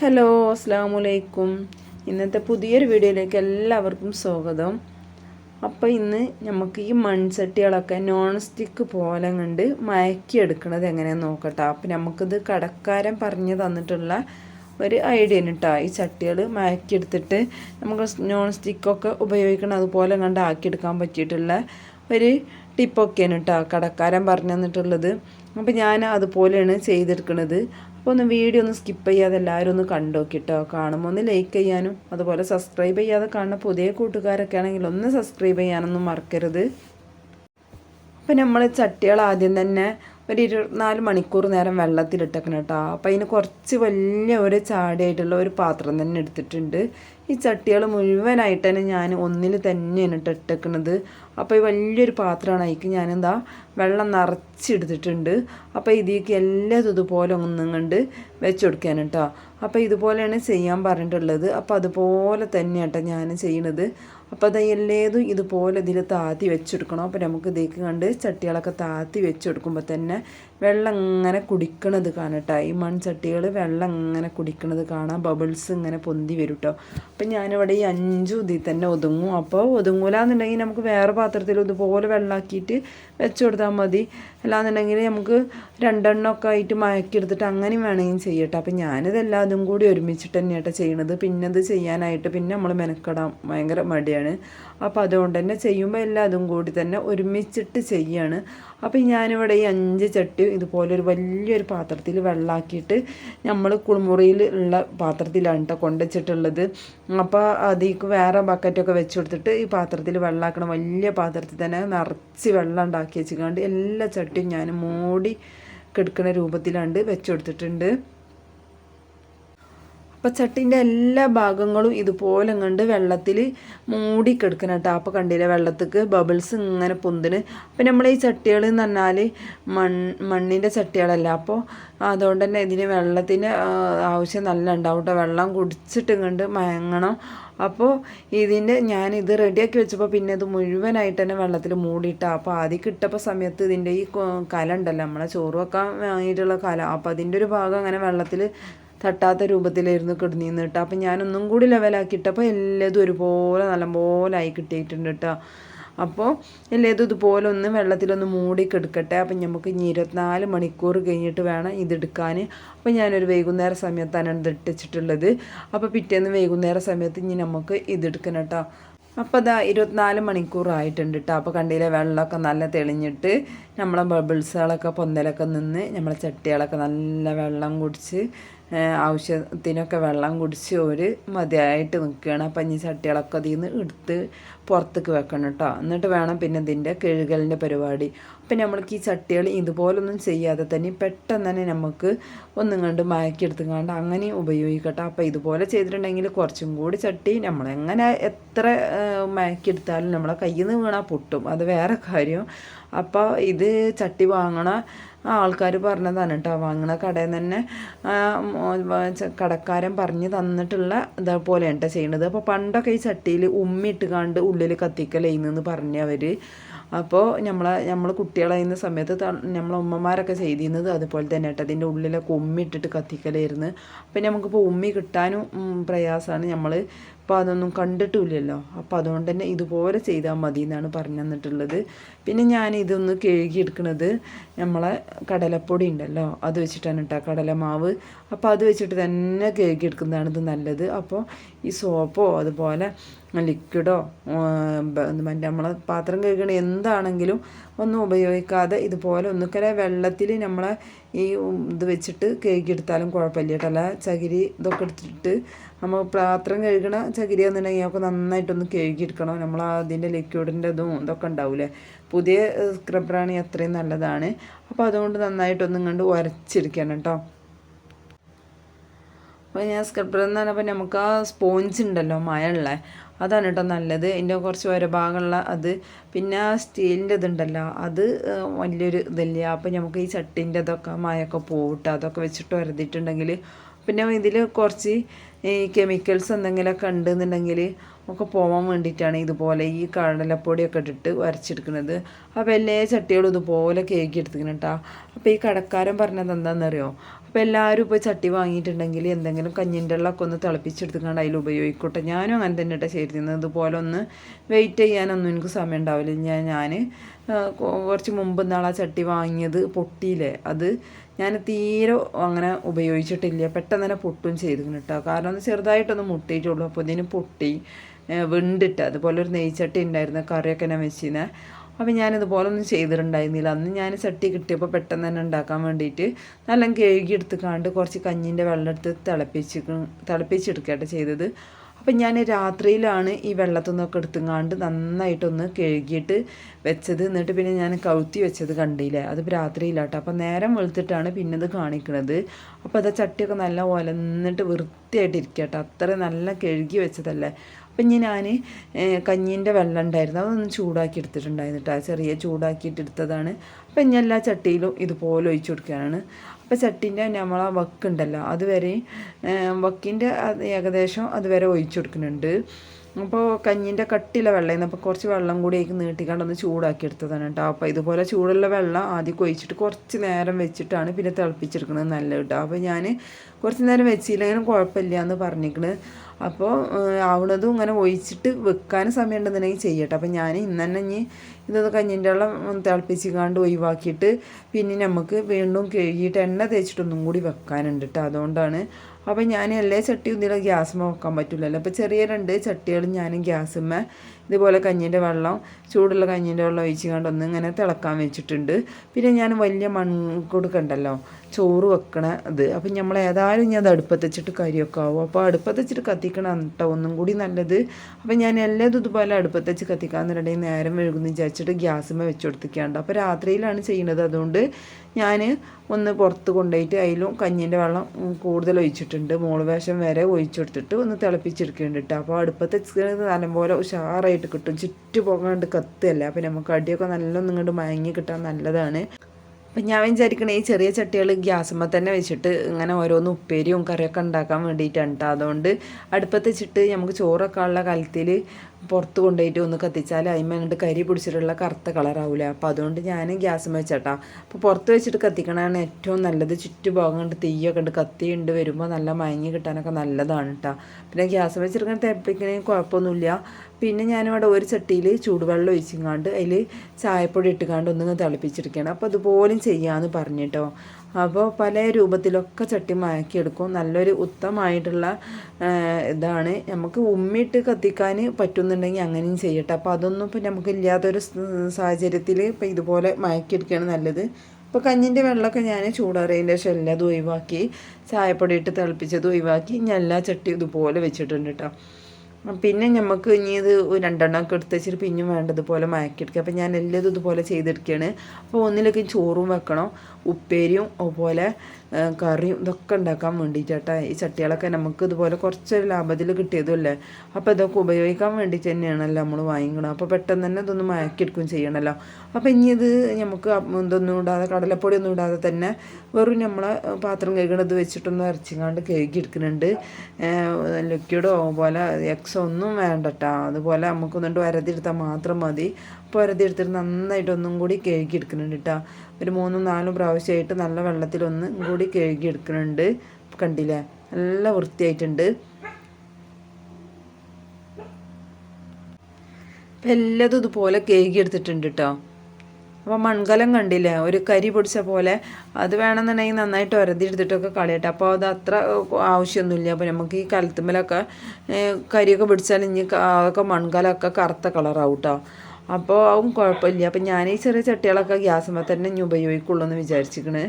Hello അസ്സാം വലൈക്കും ഇന്നത്തെ പുതിയൊരു വീഡിയോയിലേക്ക് എല്ലാവർക്കും സ്വാഗതം. അപ്പോൾ ഇന്ന് നമുക്ക് ഈ മൺചട്ടികളൊക്കെ നോൺ സ്റ്റിക്ക് പോലെ കണ്ട് മയക്കിയെടുക്കണത് എങ്ങനെയാണെന്ന് നോക്കട്ടെ. അപ്പോൾ നമുക്കിത് കടക്കാരൻ പറഞ്ഞു തന്നിട്ടുള്ള ഒരു ഐഡിയ കേട്ടോ ഈ ചട്ടികൾ മയക്കിയെടുത്തിട്ട് നമുക്ക് നോൺ സ്റ്റിക്കൊക്കെ ഉപയോഗിക്കണം. അതുപോലെ കണ്ട് ആക്കിയെടുക്കാൻ പറ്റിയിട്ടുള്ള ഒരു ടിപ്പൊക്കെയാണ് കേട്ടോ കടക്കാരൻ പറഞ്ഞു തന്നിട്ടുള്ളത്. അപ്പോൾ ഞാൻ അതുപോലെയാണ് ചെയ്തെടുക്കുന്നത് അപ്പോൾ ഒന്ന് വീഡിയോ ഒന്ന് സ്കിപ്പ് ചെയ്യാതെ എല്ലാവരും ഒന്ന് കണ്ടോക്കിട്ടോ കാണുമ്പോൾ ഒന്ന് ലൈക്ക് ചെയ്യാനും അതുപോലെ സബ്സ്ക്രൈബ് ചെയ്യാതെ കാണുന്ന പുതിയ കൂട്ടുകാരൊക്കെ ആണെങ്കിൽ ഒന്ന് സബ്സ്ക്രൈബ് ചെയ്യാനൊന്നും മറക്കരുത്. അപ്പോൾ നമ്മൾ ചട്ടികൾ ആദ്യം തന്നെ ഒരു ഇരുപത്തിനാല് മണിക്കൂർ നേരം വെള്ളത്തിലിട്ടേക്കണം കേട്ടോ അപ്പോൾ അതിന് കുറച്ച് വലിയ ഒരു ചാടിയായിട്ടുള്ള ഒരു പാത്രം തന്നെ എടുത്തിട്ടുണ്ട്. ഈ ചട്ടികൾ മുഴുവനായിട്ട് തന്നെ ഞാൻ ഒന്നിൽ തന്നെയാണ് ഇട്ട് ഇട്ടേക്കണത്. അപ്പോൾ ഈ വലിയൊരു പാത്രമാണ് അതിക്ക് ഞാനെന്താ വെള്ളം നിറച്ചെടുത്തിട്ടുണ്ട്. അപ്പോൾ ഇതിലേക്ക് എല്ലാം ഇതുപോലെ ഒന്നും കണ്ട് വെച്ച് കൊടുക്കാൻ കേട്ടോ. അപ്പോൾ ഇതുപോലെയാണ് ചെയ്യാൻ പറഞ്ഞിട്ടുള്ളത്. അപ്പോൾ അതുപോലെ തന്നെയാട്ടോ ഞാൻ ചെയ്യണത്. അപ്പോൾ അത് എല്ലേതും ഇതുപോലെ ഇതിൽ താത്തി വെച്ചെടുക്കണം. അപ്പോൾ നമുക്ക് ഇതേക്ക് കണ്ട് ചട്ടികളൊക്കെ താത്തി വെച്ചെടുക്കുമ്പോൾ തന്നെ വെള്ളം ഇങ്ങനെ കുടിക്കണത് കാണട്ടോ. ഈ മൺചട്ടികൾ വെള്ളം ഇങ്ങനെ കുടിക്കണത് കാണാം. ബബിൾസ് ഇങ്ങനെ പൊന്തി വരും കേട്ടോ അപ്പം ഞാനിവിടെ ഈ അഞ്ചു ഇതിൽ തന്നെ ഒതുങ്ങും. അപ്പോൾ ഒതുങ്ങൂലാന്നുണ്ടെങ്കിൽ നമുക്ക് വേറെ പാത്രത്തിൽ ഇതുപോലെ വെള്ളമാക്കിയിട്ട് വെച്ച് കൊടുത്താൽ മതി. അല്ലാന്നുണ്ടെങ്കിൽ നമുക്ക് രണ്ടെണ്ണമൊക്കെ ആയിട്ട് മയക്കിയെടുത്തിട്ട് അങ്ങനെയും വേണമെങ്കിൽ ചെയ്യട്ടെ. അപ്പം അതും കൂടി ഒരുമിച്ചിട്ട് തന്നെയാട്ടോ ചെയ്യണത്. പിന്നെ അത് ചെയ്യാനായിട്ട് പിന്നെ നമ്മൾ മെനക്കെടാം ഭയങ്കര മടിയാണ് അപ്പോൾ അതുകൊണ്ട് തന്നെ ചെയ്യുമ്പോൾ എല്ലാതും കൂടി തന്നെ ഒരുമിച്ചിട്ട് ചെയ്യാണ്. അപ്പോൾ ഞാനിവിടെ ഈ അഞ്ച് ചട്ടി ഇതുപോലെ ഒരു വലിയൊരു പാത്രത്തിൽ വെള്ളമാക്കിയിട്ട് നമ്മൾ കുളിമുറിയിൽ ഉള്ള പാത്രത്തിലാണ് കേട്ടോ കൊണ്ടുവച്ചിട്ടുള്ളത്. അപ്പോൾ അതിക്ക് വേറെ ബക്കറ്റൊക്കെ വെച്ച് കൊടുത്തിട്ട് ഈ പാത്രത്തിൽ വെള്ളമാക്കണം വലിയ പാത്രത്തിൽ തന്നെ നിറച്ച് വെള്ളം ഉണ്ടാക്കി വെച്ചിട്ടുണ്ട് എല്ലാ ചട്ടിയും ഞാൻ മൂടി കെടുക്കുന്ന രൂപത്തിലാണ്ട് വെച്ച് കൊടുത്തിട്ടുണ്ട്. അപ്പോൾ ചട്ടിന്റെ എല്ലാ ഭാഗങ്ങളും ഇതുപോലെ കണ്ട് വെള്ളത്തിൽ മൂടി കിടക്കണം കേട്ടോ അപ്പോൾ കണ്ടില്ല വെള്ളത്തേക്ക് ബബിൾസ് ഇങ്ങനെ പൊന്തിന് അപ്പം നമ്മൾ ഈ ചട്ടികൾ എന്ന് പറഞ്ഞാൽ മൺ മണ്ണിന്റെ ചട്ടികളല്ല. അപ്പോൾ അതുകൊണ്ട് തന്നെ ഇതിന് വെള്ളത്തിന് ആവശ്യം നല്ല ഉണ്ടാവും വെള്ളം കുടിച്ചിട്ട് കണ്ട് മയങ്ങണം. അപ്പോൾ ഇതിന്റെ ഞാൻ ഇത് റെഡിയാക്കി വെച്ചപ്പോൾ പിന്നെ ഇത് മുഴുവനായിട്ട് തന്നെ വെള്ളത്തിൽ മൂടിയിട്ടാണ് അപ്പോൾ ആദ്യം കിട്ടപ്പോൾ സമയത്ത് ഇതിന്റെ ഈ കല ഉണ്ടല്ലോ. നമ്മളെ ചോറ് വെക്കാൻ വാങ്ങിയിട്ടുള്ള കല. അപ്പോൾ അതിന്റെ ഒരു ഭാഗം അങ്ങനെ വെള്ളത്തിൽ തട്ടാത്ത രൂപത്തിലായിരുന്നു കിടന്നിന്ന് കേട്ടോ അപ്പം ഞാനൊന്നും കൂടി ലെവലാക്കിയിട്ടപ്പോൾ എല്ലാതും ഒരുപോലെ നല്ലപോലെ ആയി കിട്ടിയിട്ടുണ്ട് കേട്ടോ അപ്പോൾ എല്ലാതും ഇതുപോലെ ഒന്ന് വെള്ളത്തിലൊന്ന് മൂടി കിടക്കട്ടെ. അപ്പം നമുക്ക് ഇനി ഇരുപത്തിനാല് മണിക്കൂർ കഴിഞ്ഞിട്ട് വേണം ഇതെടുക്കാൻ അപ്പോൾ ഞാനൊരു വൈകുന്നേര സമയത്താണ് ഇത് ഇട്ടിച്ചിട്ടുള്ളത്. അപ്പോൾ പിറ്റേന്ന് വൈകുന്നേര സമയത്ത് ഇനി നമുക്ക് ഇതെടുക്കണം കേട്ടോ അപ്പോൾ അതാ ഇരുപത്തിനാല് മണിക്കൂർ ആയിട്ടുണ്ട് കേട്ടോ അപ്പോൾ കണ്ടിയിലെ വെള്ളമൊക്കെ നല്ല തെളിഞ്ഞിട്ട് നമ്മളെ ബബിൾസുകളൊക്കെ പൊന്തലൊക്കെ നിന്ന് നമ്മളെ ചട്ടികളൊക്കെ നല്ല വെള്ളം കുടിച്ച് ആവശ്യത്തിനൊക്കെ വെള്ളം കുടിച്ച് ഒരു മതിയായിട്ട് നിൽക്കുകയാണ് അപ്പം ഇനി ചട്ടികളൊക്കെ അതിൽ നിന്ന് എടുത്ത് പുറത്തേക്ക് വെക്കണം കേട്ടോ. എന്നിട്ട് വേണം പിന്നെ ഇതിന്റെ കഴുകലിന്റെ പരിപാടി. അപ്പം നമ്മൾക്ക് ഈ ചട്ടികൾ ഇതുപോലൊന്നും ചെയ്യാതെ തന്നെ പെട്ടെന്ന് തന്നെ നമുക്ക് ഒന്നും കണ്ട് മയക്കിയെടുത്തുകൊണ്ട് അങ്ങനെ ഉപയോഗിക്കട്ടെ. അപ്പോൾ ഇതുപോലെ ചെയ്തിട്ടുണ്ടെങ്കിൽ കുറച്ചും കൂടി ചട്ടി നമ്മളെങ്ങനെ എത്ര മയക്കിയെടുത്താലും നമ്മളെ കയ്യിൽ നിന്ന് വീണാൽ പൊട്ടും. അത് വേറെ കാര്യം. അപ്പോൾ ഇത് ചട്ടി വാങ്ങണ ആൾക്കാർ പറഞ്ഞതാണ് കേട്ടോ വാങ്ങണ കടയിൽ തന്നെ കടക്കാരൻ പറഞ്ഞ് തന്നിട്ടുള്ള ഇതേപോലെ കേട്ടോ ചെയ്യണത്. അപ്പോൾ പണ്ടൊക്കെ ഈ ചട്ടിയിൽ ഉമ്മിട്ട് കണ്ട് ഉള്ളിൽ കത്തിക്കലേന്ന് പറഞ്ഞവർ അപ്പോൾ നമ്മളെ നമ്മൾ കുട്ടികളായിരുന്ന സമയത്ത് നമ്മളെ ഉമ്മമാരൊക്കെ ചെയ്തിരുന്നത് അതുപോലെ തന്നെ കേട്ടോ അതിന്റെ ഉള്ളിലൊക്കെ ഉമ്മിട്ടിട്ട് കത്തിക്കലായിരുന്നു. അപ്പം നമുക്കിപ്പോൾ ഉമ്മി കിട്ടാനും പ്രയാസമാണ് നമ്മൾ അപ്പോൾ അതൊന്നും കണ്ടിട്ടുമില്ലല്ലോ അപ്പോൾ അതുകൊണ്ട് തന്നെ ഇതുപോലെ ചെയ്താൽ മതി എന്നാണ് പറഞ്ഞു തന്നിട്ടുള്ളത്. പിന്നെ ഞാൻ ഇതൊന്ന് കഴുകിയെടുക്കുന്നത് നമ്മളെ കടലപ്പൊടി ഉണ്ടല്ലോ അത് വെച്ചിട്ടാണ് കേട്ടോ കടലമാവ്. അപ്പോൾ അത് വെച്ചിട്ട് തന്നെ കഴുകിയെടുക്കുന്നതാണ് ഇത് നല്ലത്. അപ്പോൾ ഈ സോപ്പോ അതുപോലെ ലിക്വിഡോ നമ്മളെ പാത്രം കഴുകണ എന്താണെങ്കിലും ഒന്നും ഉപയോഗിക്കാതെ ഇതുപോലെ ഒന്നുക്കല വെള്ളത്തിൽ നമ്മളെ ഈ ഇത് വെച്ചിട്ട് കഴുകിയെടുത്താലും കുഴപ്പമില്ല കേട്ടോ. അല്ല ചകിരി ഇതൊക്കെ എടുത്തിട്ട് നമ്മൾ പാത്രം കഴുകണ ചകിരി എന്നുണ്ടെങ്കിൽ നമുക്ക് നന്നായിട്ടൊന്ന് കഴുകിയെടുക്കണം നമ്മൾ അതിന്റെ ലിക്വിഡിന്റെ ഇതും ഇതൊക്കെ ഉണ്ടാവില്ലേ പുതിയ സ്ക്രബറാണ് അത്രയും നല്ലതാണ്. അപ്പോൾ അതുകൊണ്ട് നന്നായിട്ടൊന്നും കണ്ട് ഉരച്ചെടുക്കണം കേട്ടോ. അപ്പോൾ ഞാൻ സ്ക്രബർ എന്ന് പറഞ്ഞപ്പോൾ നമുക്ക് ആ സ്പോഞ്ച് ഉണ്ടല്ലോ മഴയുള്ള അതാണ് കേട്ടോ നല്ലത്. അതിന്റെ കുറച്ച് വരഭാഗമുള്ള അത്. പിന്നെ ആ സ്റ്റീലിന്റെ ഇതുണ്ടല്ലോ അത് വലിയൊരു ഇതില്ല. അപ്പോൾ നമുക്ക് ഈ ചട്ടിന്റെ ഇതൊക്കെ മായൊക്കെ പോകട്ടെ അതൊക്കെ വെച്ചിട്ട് വരതിട്ടുണ്ടെങ്കിൽ പിന്നെ ഇതിൽ കുറച്ച് ഈ കെമിക്കൽസ് എന്തെങ്കിലുമൊക്കെ ഉണ്ടെന്നുണ്ടെങ്കിൽ ഒക്കെ പോകാൻ വേണ്ടിയിട്ടാണ് ഇതുപോലെ ഈ കടലപ്പൊടിയൊക്കെ ഇട്ടിട്ട് വരച്ചെടുക്കുന്നത്. അപ്പോൾ എല്ലാ ചട്ടികളും ഇതുപോലെ കേക്ക് എടുത്തിക്കണം കേട്ടോ. അപ്പോൾ ഈ കടക്കാരൻ പറഞ്ഞത് എന്താണെന്നറിയോ? അപ്പോൾ എല്ലാവരും ഇപ്പോൾ ചട്ടി വാങ്ങിയിട്ടുണ്ടെങ്കിൽ എന്തെങ്കിലും കഞ്ഞിന്റെ വെള്ളമൊക്കെ ഒന്ന് തിളപ്പിച്ചെടുത്തുകൊണ്ട് അതിൽ ഉപയോഗിക്കട്ടെ. ഞാനും അങ്ങനെ തന്നെ ഇട്ടാ ചെയ്തിരുന്നത്. ഇതുപോലെ ഒന്ന് വെയിറ്റ് ചെയ്യാനൊന്നും എനിക്ക് സമയം ഉണ്ടാവില്ല. ഞാൻ ഞാൻ കുറച്ച് മുമ്പ് നാളെ ചട്ടി വാങ്ങിയത് പൊട്ടിയില്ലേ അത് ഞാൻ തീരെ അങ്ങനെ ഉപയോഗിച്ചിട്ടില്ല. പെട്ടെന്ന് തന്നെ പൊട്ടും ചെയ്തിരുന്നു കേട്ടോ കാരണം ഒന്ന് ചെറുതായിട്ടൊന്ന് മുട്ടിയിട്ടുള്ളൂ. അപ്പോൾ ഇതിന് പൊട്ടി വെണ്ടിട്ട് അതുപോലെ ഒരു നെയ്ച്ചട്ടി ഉണ്ടായിരുന്ന കറിയൊക്കെ ഞാൻ വെച്ചിരുന്നത് അപ്പം ഞാനിതുപോലെ ഒന്നും ചെയ്തിട്ടുണ്ടായിരുന്നില്ല. അന്ന് ഞാൻ ചട്ടി കിട്ടിയപ്പോൾ പെട്ടെന്ന് തന്നെ ഉണ്ടാക്കാൻ വേണ്ടിയിട്ട് നല്ല കഴുകി എടുത്ത് കാണ്ട് കുറച്ച് കഞ്ഞിന്റെ വെള്ളം എടുത്ത് തിളപ്പിച്ച് തിളപ്പിച്ചെടുക്കട്ടെ ചെയ്തത്. അപ്പം ഞാൻ രാത്രിയിലാണ് ഈ വെള്ളത്തിൽ നിന്നൊക്കെ എടുത്തുങ്ങാണ്ട് നന്നായിട്ടൊന്ന് കഴുകിയിട്ട് വെച്ചത്. എന്നിട്ട് പിന്നെ ഞാൻ കൗത്തി വെച്ചത് കണ്ടില്ലേ? അത് രാത്രിയിലാട്ടോ. അപ്പം നേരം വെളുത്തിട്ടാണ് പിന്നെ ഇത് കാണിക്കുന്നത് അപ്പോൾ അത് ചട്ടിയൊക്കെ നല്ല ഒലന്നിട്ട് വൃത്തിയായിട്ട് ഇരിക്കട്ടെ അത്ര നല്ല കഴുകി വെച്ചതല്ലേ. അപ്പം ഇനി ഞാൻ കഞ്ഞീന്റെ വെള്ളം ഉണ്ടായിരുന്നു. അതൊന്ന് ചൂടാക്കി എടുത്തിട്ടുണ്ടായിരുന്നു കേട്ടോ ചെറിയ ചൂടാക്കിയിട്ട് എടുത്തതാണ്. അപ്പം ഇനി എല്ലാ ചട്ടിയിലും ഇതുപോലെ ഒഴിച്ചു കൊടുക്കുകയാണ്. അപ്പോൾ ചട്ടീന്റെ നമ്മളെ വക്കുണ്ടല്ലോ. അതുവരെ വക്കിന്റെ ഏകദേശം അതുവരെ ഒഴിച്ചു കൊടുക്കുന്നുണ്ട്. അപ്പോൾ കഞ്ഞിന്റെ കട്ടിയുള്ള വെള്ളം അപ്പോൾ കുറച്ച് വെള്ളം കൂടി ആയി നീട്ടിക്കാണ്ടൊന്ന് ചൂടാക്കി എടുത്തതാണ് കേട്ടോ അപ്പോൾ ഇതുപോലെ ചൂടുള്ള വെള്ളം ആദ്യം കൊഴിച്ചിട്ട് കുറച്ച് നേരം വെച്ചിട്ടാണ് പിന്നെ തിളപ്പിച്ചെടുക്കുന്നത് നല്ലത് കേട്ടോ അപ്പോൾ ഞാൻ കുറച്ച് നേരം വെച്ചില്ലെങ്കിലും കുഴപ്പമില്ല എന്ന് പറഞ്ഞിരിക്കണ് അപ്പോൾ ആവണതും ഇങ്ങനെ ഒഴിച്ചിട്ട് വെക്കാൻ സമയം ഉണ്ടെന്നുണ്ടെങ്കിൽ ചെയ്യട്ടെ. അപ്പോൾ ഞാൻ ഇന്ന് തന്നെ ഇനി ഇതൊന്ന് കഞ്ഞിന്റെ വെള്ളം തിളപ്പിച്ചിക്കാണ്ട് ഒഴിവാക്കിയിട്ട് പിന്നെ നമുക്ക് വീണ്ടും കഴുകിയിട്ട് എണ്ണ തേച്ചിട്ടൊന്നും കൂടി വെക്കാനുണ്ട് കേട്ടോ അതുകൊണ്ടാണ് അപ്പോൾ ഞാൻ എല്ലാ ചട്ടിയും ഇതിൽ ഗ്യാസും വെക്കാൻ പറ്റില്ലല്ലോ അപ്പോൾ ചെറിയ രണ്ട് ചട്ടികളും ഞാൻ ഗ്യാസുമ്മ ഇതുപോലെ കഞ്ഞിന്റെ വെള്ളം ചൂടുള്ള കഞ്ഞിന്റെ വെള്ളം ഒഴിച്ച് ഒന്ന് ഇങ്ങനെ തിളക്കാൻ വെച്ചിട്ടുണ്ട്. പിന്നെ ഞാൻ വലിയ മൺകൊടുക്കണ്ടല്ലോ ചോറ് വെക്കണ ഇത്. അപ്പം നമ്മൾ ഏതായാലും ഞാൻ അത് അടുപ്പത്ത് വെച്ചിട്ട് കരിയൊക്കെ ആവും. അപ്പോൾ അടുപ്പത്ത് വെച്ചിട്ട് കത്തിക്കണം കേട്ടോ ഒന്നും കൂടി നല്ലത്. അപ്പം ഞാൻ എല്ലാതും ഇതുപോലെ അടുപ്പത്ത് വെച്ച് കത്തിക്കാന്നുണ്ടെങ്കിൽ നേരം വഴുകുന്നു വിചാരിച്ചിട്ട് ഗ്യാസുമ്മ വെച്ച് കൊടുത്തിക്കാണ്ട്. അപ്പോൾ രാത്രിയിലാണ് ചെയ്യുന്നത് അതുകൊണ്ട് ഞാൻ ഒന്ന് പുറത്ത് കൊണ്ടുപോയിട്ട് അതിലും കഞ്ഞിന്റെ വെള്ളം കൂടുതൽ ഒഴിച്ചിട്ടുണ്ട്. മോൾ വേഷം വരെ ഒഴിച്ചെടുത്തിട്ട് ഒന്ന് തിളപ്പിച്ചെടുക്കേണ്ടി കേട്ടോ അപ്പോൾ അടുപ്പത്ത് നല്ലപോലെ ഉഷാറായിട്ട് കിട്ടും. ചുറ്റു പോകാണ്ട് കത്തുകയല്ല. അപ്പോൾ നമുക്ക് അടിയൊക്കെ നല്ലൊന്നും ഇങ്ങോട്ട് മയങ്ങി കിട്ടാൻ നല്ലതാണ്. അപ്പം ഞാൻ വിചാരിക്കണേ ഈ ചെറിയ ചട്ടികൾ ഗ്യാസുമ്മ തന്നെ വെച്ചിട്ട് ഇങ്ങനെ ഓരോന്ന് ഉപ്പേരിയും കറിയൊക്കെ ഉണ്ടാക്കാൻ വേണ്ടിയിട്ടാണ് കേട്ടോ അതുകൊണ്ട് അടുപ്പത്ത് വെച്ചിട്ട് നമുക്ക് ചോറൊക്കെ ഉള്ള കാലത്തിൽ പുറത്ത് കൊണ്ടുപോയിട്ട് ഒന്ന് കത്തിച്ചാൽ അങ്ങോട്ട് കരി പിടിച്ചിട്ടുള്ള കറുത്ത കളറാവില്ല അപ്പോൾ അതുകൊണ്ട് ഞാൻ ഗ്യാസ് വെച്ചേട്ടാ. അപ്പോൾ പുറത്ത് വെച്ചിട്ട് കത്തിക്കണതാണ് ഏറ്റവും നല്ലത്. ചുറ്റുഭാഗം കണ്ട് തീയൊക്കെ ഉണ്ട് കത്തിയുണ്ട് വരുമ്പോൾ നല്ല മയങ്ങി കിട്ടാനൊക്കെ നല്ലതാണ് കേട്ടോ പിന്നെ ഗ്യാസ് വെച്ചിരിക്കുന്ന തേപ്പിക്കണേ കുഴപ്പമൊന്നുമില്ല. പിന്നെ ഞാനിവിടെ ഒരു ചട്ടിയിൽ ചൂടുവെള്ളം ഒഴിച്ചിങ്ങാണ്ട് അതിൽ ചായപ്പൊടി ഇട്ടുകാണ്ട് ഒന്നിങ്ങ് തിളപ്പിച്ചിരിക്കുകയാണ് അപ്പോൾ അതുപോലും ചെയ്യാമെന്ന് പറഞ്ഞിട്ടോ അപ്പോൾ പല രൂപത്തിലൊക്കെ ചട്ടി മയക്കിയെടുക്കും നല്ലൊരു ഉത്തമമായിട്ടുള്ള ഇതാണ്. നമുക്ക് ഉമ്മിയിട്ട് കത്തിക്കാൻ പറ്റുന്നുണ്ടെങ്കിൽ അങ്ങനെയും ചെയ്യട്ടെ. അപ്പോൾ അതൊന്നും ഇപ്പം നമുക്ക് ഇല്ലാത്തൊരു സാഹചര്യത്തിൽ ഇപ്പം ഇതുപോലെ മയക്കിയെടുക്കുകയാണ് നല്ലത്. ഇപ്പോൾ കഞ്ഞിന്റെ വെള്ളമൊക്കെ ഞാൻ ചൂടാറിയതിന്റെ ശേഷം എല്ലാം അത് ഒഴിവാക്കി ചായപ്പൊടി ഇട്ട് തിളപ്പിച്ചത് ഒഴിവാക്കി ഞാൻ എല്ലാ ചട്ടി ഇതുപോലെ വെച്ചിട്ടുണ്ട് കേട്ടോ. പിന്നെ നമുക്ക് ഇനി ഇത് രണ്ടെണ്ണം ഒക്കെ എടുത്ത് വെച്ചിട്ട് പിന്നെയും വേണ്ടതുപോലെ മയക്കിയെടുക്കുക അപ്പോൾ ഞാൻ എല്ലാം ഇതുപോലെ ചെയ്തെടുക്കുകയാണ്. അപ്പോൾ ഒന്നിലൊക്കെ ചോറും വെക്കണം. ഉപ്പേരിയും അതുപോലെ കറിയും ഇതൊക്കെ ഉണ്ടാക്കാൻ വേണ്ടിയിട്ടാ ഈ ചട്ടികളൊക്കെ നമുക്ക് ഇതുപോലെ കുറച്ചൊരു ലാഭത്തിൽ കിട്ടിയതുമല്ലേ? അപ്പോൾ ഇതൊക്കെ ഉപയോഗിക്കാൻ വേണ്ടി തന്നെയാണല്ലോ നമ്മൾ വാങ്ങിക്കണം അപ്പോൾ പെട്ടെന്ന് തന്നെ ഇതൊന്ന് മയക്കിയെടുക്കുകയും ചെയ്യണമല്ലോ അപ്പോൾ ഇനി ഇത് നമുക്ക് ഇതൊന്നും ഇടാതെ കടലപ്പൊടി ഒന്നും ഇടാതെ തന്നെ വെറും നമ്മളെ പാത്രം കഴുകണത് വെച്ചിട്ടൊന്നും അരച്ചിങ്ങാണ്ട് കഴുകിയെടുക്കുന്നുണ്ട്. ലിക്വിഡോ പോലെ എക്സോ ഒന്നും വേണ്ട കേട്ടോ അതുപോലെ നമുക്കൊന്നുകൊണ്ട് വരതിരുത്താൽ മാത്രം മതി. അപ്പോൾ എടുത്തിട്ട് നന്നായിട്ട് ഒന്നും കൂടി കഴുകി എടുക്കുന്നുണ്ട് കേട്ടോ ഒരു മൂന്നും നാലും പ്രാവശ്യമായിട്ട് നല്ല വെള്ളത്തിൽ ഒന്നും കൂടി കഴുകി എടുക്കുന്നുണ്ട്. കണ്ടില്ലേ? നല്ല വൃത്തിയായിട്ടുണ്ട്. അപ്പം എല്ലാതും ഇതുപോലെ എടുത്തിട്ടുണ്ട് കേട്ടോ അപ്പോൾ മൺകലം കണ്ടില്ലേ? ഒരു കരി പൊടിച്ച പോലെ അത് വേണമെന്നുണ്ടെങ്കിൽ നന്നായിട്ട് ഒരതി എടുത്തിട്ടൊക്കെ കളയട്ടെ. അപ്പോൾ അത് അത്ര ആവശ്യമൊന്നുമില്ല. അപ്പോൾ നമുക്ക് ഈ കലത്തുമ്മലൊക്കെ കരിയൊക്കെ പിടിച്ചാൽ ഇനി അതൊക്കെ മൺകലമൊക്കെ കറുത്ത കളറാവും കേട്ടോ അപ്പോൾ അതും കുഴപ്പമില്ല. അപ്പം ഞാൻ ഈ ചെറിയ ചട്ടികളൊക്കെ ഗ്യാസുമ്പോൾ തന്നെ ഇനി ഉപയോഗിക്കുള്ളൂ എന്ന് വിചാരിച്ചിരിക്കണ്.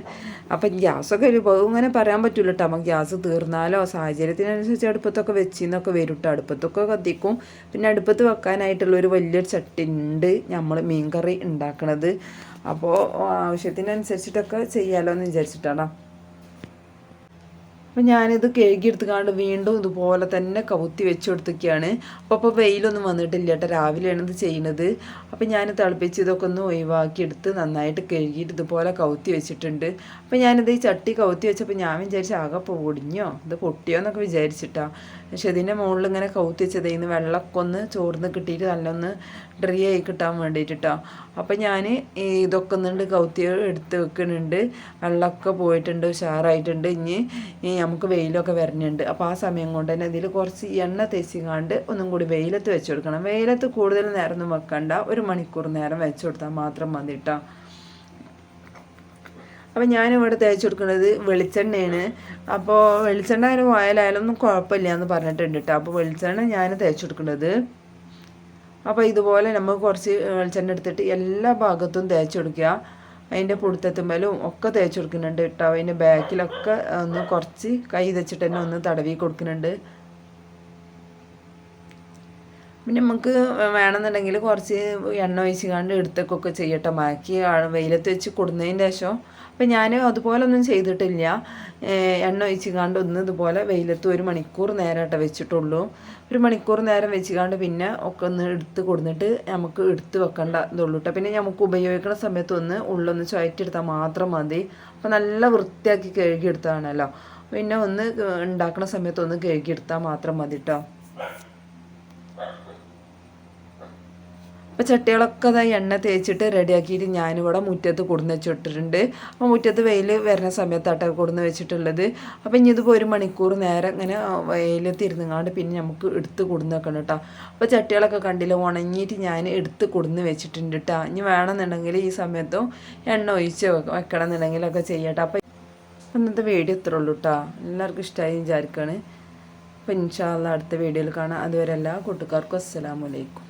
അപ്പം ഗ്യാസൊക്കെ ഇങ്ങനെ പറയാൻ പറ്റില്ല കേട്ടോ അപ്പം ഗ്യാസ് തീർന്നാലോ സാഹചര്യത്തിനനുസരിച്ച് അടുപ്പത്തൊക്കെ വെച്ചിന്നൊക്കെ വരും കേട്ടോ അടുപ്പത്തൊക്കെ കത്തിക്കും. പിന്നെ അടുപ്പത്ത് വെക്കാനായിട്ടുള്ള ഒരു വലിയൊരു ചട്ടി ഉണ്ട് നമ്മൾ മീൻകറി ഉണ്ടാക്കണത്. അപ്പോൾ ആവശ്യത്തിനനുസരിച്ചിട്ടൊക്കെ ചെയ്യാമല്ലോ എന്ന് വിചാരിച്ചിട്ടാണോ? അപ്പം ഞാനിത് കഴുകിയെടുത്തുകൊണ്ട് വീണ്ടും ഇതുപോലെ തന്നെ കവുത്തി വെച്ച് കൊടുത്തൊക്കെയാണ് അപ്പോൾ അപ്പോൾ വെയിലൊന്നും വന്നിട്ടില്ല കേട്ടോ രാവിലെയാണ് ഇത് ചെയ്യുന്നത് അപ്പം ഞാൻ തിളപ്പിച്ച് ഇതൊക്കെ ഒന്ന് ഒഴിവാക്കിയെടുത്ത് നന്നായിട്ട് കഴുകിയിട്ട് ഇതുപോലെ കവുത്തി വെച്ചിട്ടുണ്ട്. അപ്പം ഞാനിത് ഈ ചട്ടി കവുത്തി വെച്ചപ്പോൾ ഞാൻ വിചാരിച്ചു ആകെ പൊടിഞ്ഞോ? ഇത് പൊട്ടിയോ എന്നൊക്കെ വിചാരിച്ചിട്ടാ. പക്ഷെ ഇതിന്റെ മുകളിൽ ഇങ്ങനെ കൗത്തിച്ചതേ. ഇന്ന് വെള്ളമൊക്കെ ഒന്ന് ചോർന്ന് കിട്ടിയിട്ട് നല്ലൊന്ന് ഡ്രൈ ആയി കിട്ടാൻ വേണ്ടിയിട്ടാ. അപ്പം ഞാൻ ഇതൊക്കെ ഒന്നുണ്ട് കൗത്തി എടുത്ത് വെക്കുന്നുണ്ട്. വെള്ളമൊക്കെ പോയിട്ടുണ്ട് ഉഷാറായിട്ടുണ്ട്. ഇനി നമുക്ക് വെയിലൊക്കെ വരുന്നുണ്ട് അപ്പോൾ ആ സമയം കൊണ്ട് തന്നെ ഇതിൽ കുറച്ച് എണ്ണ തേച്ചിങ്ങാണ്ട് ഒന്നും കൂടി വെയിലത്ത് വെച്ച് കൊടുക്കണം. വെയിലത്ത് കൂടുതൽ നേരം ഒന്നും വെക്കണ്ട. ഒരു മണിക്കൂർ നേരം വെച്ച് കൊടുത്താൽ മാത്രം മതി കേട്ടോ അപ്പം ഞാനിവിടെ തേച്ച് കൊടുക്കുന്നത് വെളിച്ചെണ്ണയാണ്. അപ്പോൾ വെളിച്ചെണ്ണ ആയാലും ഓയിലായാലും ഒന്നും കുഴപ്പമില്ല എന്ന് പറഞ്ഞിട്ടുണ്ട് കേട്ടോ. അപ്പോൾ വെളിച്ചെണ്ണ ഞാൻ തേച്ച് കൊടുക്കുന്നത്. അപ്പോൾ ഇതുപോലെ നമ്മൾ കുറച്ച് വെളിച്ചെണ്ണ എടുത്തിട്ട് എല്ലാ ഭാഗത്തും തേച്ച് കൊടുക്കുക. അതിന്റെ പുടുത്തെത്തുമ്പോഴും ഒക്കെ തേച്ച് കൊടുക്കുന്നുണ്ട് കേട്ടോ. അതിന്റെ ബാക്കിലൊക്കെ ഒന്ന് കുറച്ച് കൈ വെച്ചിട്ട് തന്നെ ഒന്ന് തടവി കൊടുക്കുന്നുണ്ട്. പിന്നെ നമുക്ക് വേണമെന്നുണ്ടെങ്കിൽ കുറച്ച് എണ്ണ ഒഴിച്ച് കണ്ട് എടുത്തേക്കൊക്കെ ചെയ്യട്ടെ. ബാക്കി വെയിലത്ത് വെച്ച് കൊടുന്നതിന് ശേഷം അപ്പം ഞാൻ അതുപോലെ ഒന്നും ചെയ്തിട്ടില്ല എണ്ണ ഒഴിച്ച് കണ്ട് ഒന്ന് ഇതുപോലെ വെയിലത്ത് ഒരു മണിക്കൂർ നേരമായിട്ട് വെച്ചിട്ടുള്ളൂ. ഒരു മണിക്കൂർ നേരം വെച്ച് കണ്ട് പിന്നെ ഒക്കെ ഒന്ന് എടുത്ത് കൊടുത്തിട്ട് നമുക്ക് എടുത്ത് വെക്കേണ്ട ഇതുള്ളൂ കേട്ടോ. പിന്നെ നമുക്ക് ഉപയോഗിക്കുന്ന സമയത്ത് ഒന്ന് ഉള്ളൊന്ന് ചുവറ്റെടുത്താൽ മാത്രം മതി. അപ്പം നല്ല വൃത്തിയാക്കി കഴുകിയെടുത്താണല്ലോ. പിന്നെ ഒന്ന് ഉണ്ടാക്കുന്ന സമയത്ത് ഒന്ന് കഴുകിയെടുത്താൽ മാത്രം മതി കേട്ടോ. അപ്പോൾ ചട്ടികളൊക്കെ ഇതാ എണ്ണ തേച്ചിട്ട് റെഡിയാക്കിയിട്ട് ഞാനിവിടെ മുറ്റത്ത് കൊടുന്ന് വെച്ചിട്ടിട്ടുണ്ട് അപ്പോൾ മുറ്റത്ത് വെയിൽ വരുന്ന സമയത്താട്ട കൊടുന്ന് വെച്ചിട്ടുള്ളത്. അപ്പോൾ ഇനി ഇതിപ്പോൾ ഒരു മണിക്കൂർ നേരം ഇങ്ങനെ വെയിലത്ത് ഇരുന്നങ്ങാണ്ട് പിന്നെ നമുക്ക് എടുത്ത് കൊടുന്ന് വെക്കണം കേട്ടോ അപ്പോൾ ചട്ടികളൊക്കെ കണ്ടില്ല ഉണങ്ങിയിട്ട് ഞാൻ എടുത്ത് കൊടുന്ന് വെച്ചിട്ടുണ്ട് കേട്ടോ ഇനി വേണമെന്നുണ്ടെങ്കിൽ ഈ സമയത്തും എണ്ണ ഒഴിച്ച് വെക്കണം എന്നുണ്ടെങ്കിലൊക്കെ ചെയ്യട്ടെ അപ്പോൾ ഇന്നത്തെ വീഡിയോ ഇത്രേ ഉള്ളൂ കേട്ടോ എല്ലാവർക്കും ഇഷ്ടമായി വിചാരിക്കുകയാണ് അപ്പോൾ ഇൻഷാല്ല അടുത്ത വീഡിയോയിൽ കാണാം. അതുവരെ എല്ലാ കൂട്ടുകാർക്കും അസ്സലാമലൈക്കും